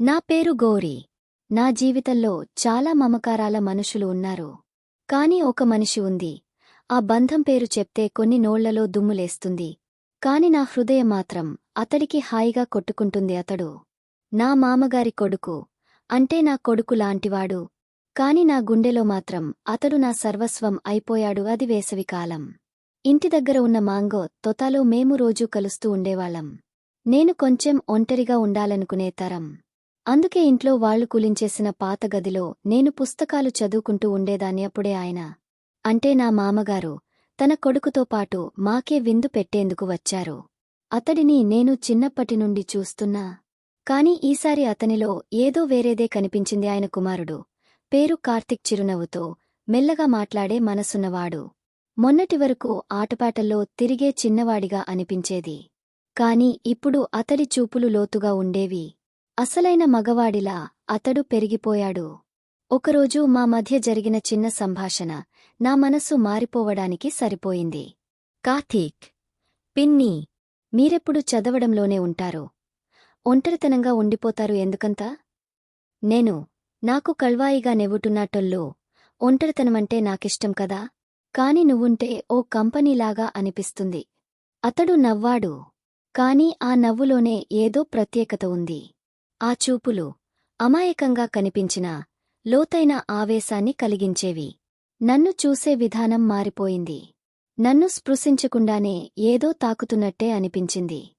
నా పేరు గౌరీ. నా జీవితంలో చాలా మమకారాల మనుషులు ఉన్నారు. కాని ఒక మనిషి ఉంది. ఆ బంధం పేరు చెప్తే కొన్ని నోళ్ళలో దుమ్ములేస్తుంది కాని నా హృదయం మాత్రం అతడికి హాయిగా కొట్టుకుంటుంది అతడు. నా మామగారి కొడుకు. అంటే నా కొడుకు లాంటివాడు. కాని నా గుండెలో మాత్రం అతడు నా సర్వస్వం అయిపోయాడు అది వేసవికాలం ఇంటి దగ్గర ఉన్న మాంగో తొతాలో మేము రోజూ కలుస్తూ ఉండేవాళ్ళం. నేను కొంచెం ఒంటరిగా ఉండాలనుకునే తరం. అందుకే ఇంట్లో వాళ్ళు కులించేసిన పాత గదిలో నేను పుస్తకాలు చదువుకుంటూ ఉండేదాన్ని అప్పుడే ఆయన. అంటే నా మామగారు తన కొడుకుతో పాటు మాకే విందు పెట్టేందుకు వచ్చారు. అతడిని నేను చిన్నప్పటి నుండి చూస్తున్నా. కాని ఈసారి అతనిలో ఏదో వేరేదే కనిపించింది ఆయన కుమారుడు. పేరు కార్తిక్ చిరునవ్వుతో మెల్లగా మాట్లాడే మనసున్నవాడు. మొన్నటి వరకు ఆటపాటల్లో తిరిగే చిన్నవాడిగా అనిపించేది. కాని ఇప్పుడు అతడి చూపులు లోతుగా ఉండేవి. అసలైన మగవాడిలా అతడు పెరిగిపోయాడు. ఒకరోజు మా మధ్య జరిగిన చిన్న సంభాషణ నా మనస్సు మారిపోవడానికి సరిపోయింది. కార్తీక్ పిన్ని మీరెప్పుడు చదవడంలోనే ఉంటారు? ఒంటరితనంగా ఉండిపోతారు ఎందుకంత? నేను నాకు కళ్వాయిగా నెవ్వుటున్నట్టొల్లో ఒంటరితనమంటే నాకిష్టం కదా? కాని నువ్వుంటే ఓ కంపెనీలాగా అనిపిస్తుంది. అతడు నవ్వాడు. కాని ఆ నవ్వులోనే ఏదో ప్రత్యేకత ఉంది. ఆ చూపులు అమాయకంగా కనిపించినా లోతైన ఆవేశాన్ని కలిగించేవి. నన్ను చూసే విధానం మారిపోయింది. నన్ను స్పృశించకుండానే ఏదో తాకుతున్నట్టే అనిపించింది.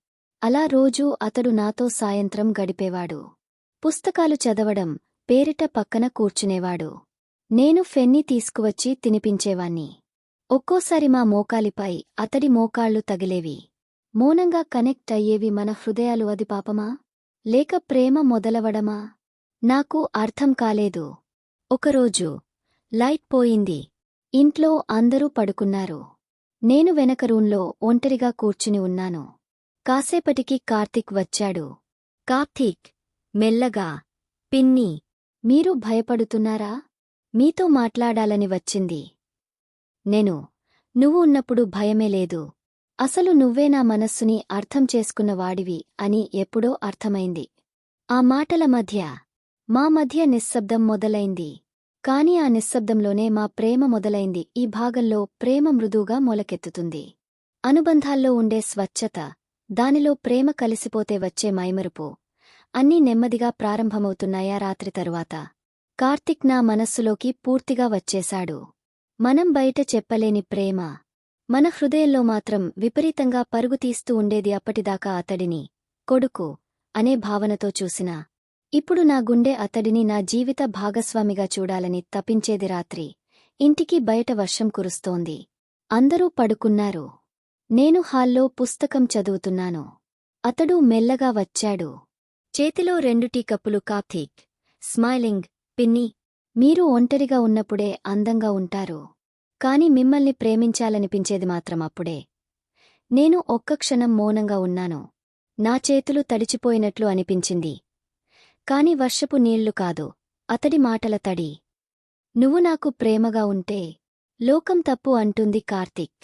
అలా రోజూ అతడు నాతో సాయంత్రం గడిపేవాడు. పుస్తకాలు చదవడం పేరిట పక్కన కూర్చునేవాడు. నేను ఫెన్ని తీసుకువచ్చి తినిపించేవాణ్ణి. ఒక్కోసారి మా మోకాలిపై అతడి మోకాళ్ళు తగిలేవి. మౌనంగా కనెక్ట్ అయ్యేవి మన హృదయాలు అది పాపమా? లేక ప్రేమ మొదలవడమా? నాకు అర్థం కాలేదు. ఒకరోజు లైట్ పోయింది. ఇంట్లో అందరూ పడుకున్నారు. నేను వెనక రూంలో ఒంటరిగా కూర్చుని ఉన్నాను. కాసేపటికి కార్తీక్ వచ్చాడు. కార్తీక్ మెల్లగా పిన్ని మీరు భయపడుతున్నారా? మీతో మాట్లాడాలని వచ్చింది. నేను నువ్వు ఉన్నప్పుడు భయమే లేదు. అసలు నువ్వే నా మనస్సుని అర్థం చేసుకున్న వాడివి అని ఎప్పుడో అర్థమైంది. ఆ మాటల మధ్య మా మధ్య నిశ్శబ్దం మొదలైంది. కాని ఆ నిశ్శబ్దంలోనే మా ప్రేమ మొదలైంది. ఈ భాగంలో ప్రేమ మృదువుగా మొలకెత్తుతుంది. అనుబంధాల్లో ఉండే స్వచ్ఛత దానిలో ప్రేమ కలిసిపోతే వచ్చే మైమరుపు అన్నీ నెమ్మదిగా ప్రారంభమవుతున్నాయా రాత్రి తరువాత. కార్తిక్ నా మనస్సులోకి పూర్తిగా వచ్చేశాడు. మనం బయట చెప్పలేని ప్రేమ మన హృదయంలో మాత్రం విపరీతంగా పరుగుతీస్తూ ఉండేది అప్పటిదాకా అతడిని. కొడుకు అనే భావనతో చూసినా ఇప్పుడు నా గుండె అతడిని నా జీవిత భాగస్వామిగా చూడాలని తపించేది రాత్రి. ఇంటికి బయట వర్షం కురుస్తోంది. అందరూ పడుకున్నారు. నేను హాల్లో పుస్తకం చదువుతున్నాను. అతడు మెల్లగా వచ్చాడు. చేతిలో రెండు టీ కప్పులు కార్తీక్ స్మైలింగ్ పిన్ని మీరు ఒంటరిగా ఉన్నప్పుడే అందంగా ఉంటారు. కాని మిమ్మల్ని ప్రేమించాలనిపించేది మాత్రం అప్పుడే. నేను ఒక్క క్షణం మౌనంగా ఉన్నాను. నా చేతులు తడిచిపోయినట్లు అనిపించింది. కాని వర్షపు నీళ్ళు కాదు అతడి మాటల తడి. నువ్వు నాకు ప్రేమగా ఉంటే లోకం తప్పు అంటుంది కార్తిక్.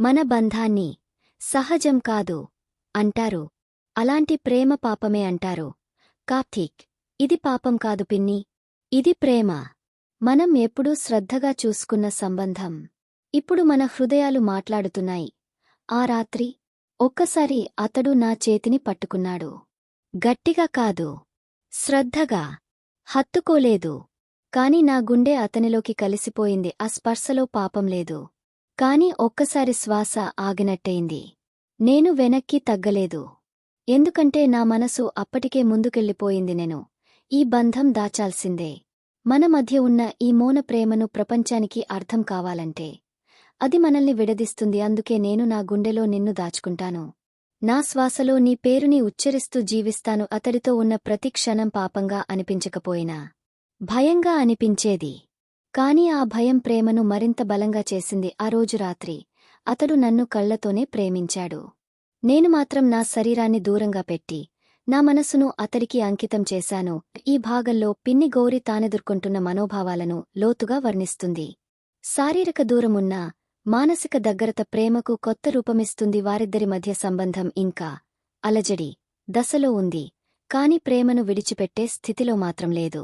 మన బంధాన్ని సహజం కాదు అంటారు. అలాంటి ప్రేమ పాపమే అంటారు. కార్తీక్ ఇది పాపం కాదు పిన్ని ఇది ప్రేమ. మనం ఎప్పుడూ శ్రద్ధగా చూసుకున్న సంబంధం. ఇప్పుడు మన హృదయాలు మాట్లాడుతున్నాయి. ఆ రాత్రి ఒక్కసారి అతడు నా చేతిని పట్టుకున్నాడు. గట్టిగా కాదు. శ్రద్ధగా. హత్తుకోలేదు. కాని నా గుండె అతనిలోకి కలిసిపోయింది. ఆ స్పర్శలో పాపం లేదు. కాని ఒక్కసారి శ్వాస ఆగినట్టయింది. నేను వెనక్కి తగ్గలేదు. ఎందుకంటే నా మనసు అప్పటికే ముందుకెళ్ళిపోయింది నేను. ఈ బంధం దాచాల్సిందే. మన మధ్య ఉన్న ఈ మౌన ప్రేమను ప్రపంచానికి అర్థం కావాలంటే అది మనల్ని విడదీస్తుంది. అందుకే నేను నా గుండెలో నిన్ను దాచుకుంటాను. నా శ్వాసలో నీ పేరుని ఉచ్చరిస్తూ జీవిస్తాను. అతడితో ఉన్న ప్రతి క్షణం పాపంగా అనిపించకపోయినా భయంగా అనిపించేది. కాని ఆ భయం ప్రేమను మరింత బలంగా చేసింది. ఆ రోజు రాత్రి అతడు నన్ను కళ్ళతోనే ప్రేమించాడు. నేను మాత్రం నా శరీరాన్ని దూరంగా పెట్టి నా మనసును అతడికి అంకితం చేశాను. ఈ భాగంలో పిన్ని గౌరి తానెదుర్కొంటున్న మనోభావాలను లోతుగా వర్ణిస్తుంది. శారీరక దూరమున్నా మానసిక దగ్గరత ప్రేమకు కొత్త రూపమిస్తుంది వారిద్దరి మధ్య సంబంధం ఇంకా అలజడి దశలో ఉంది. కాని ప్రేమను విడిచిపెట్టే స్థితిలో మాత్రం లేదు.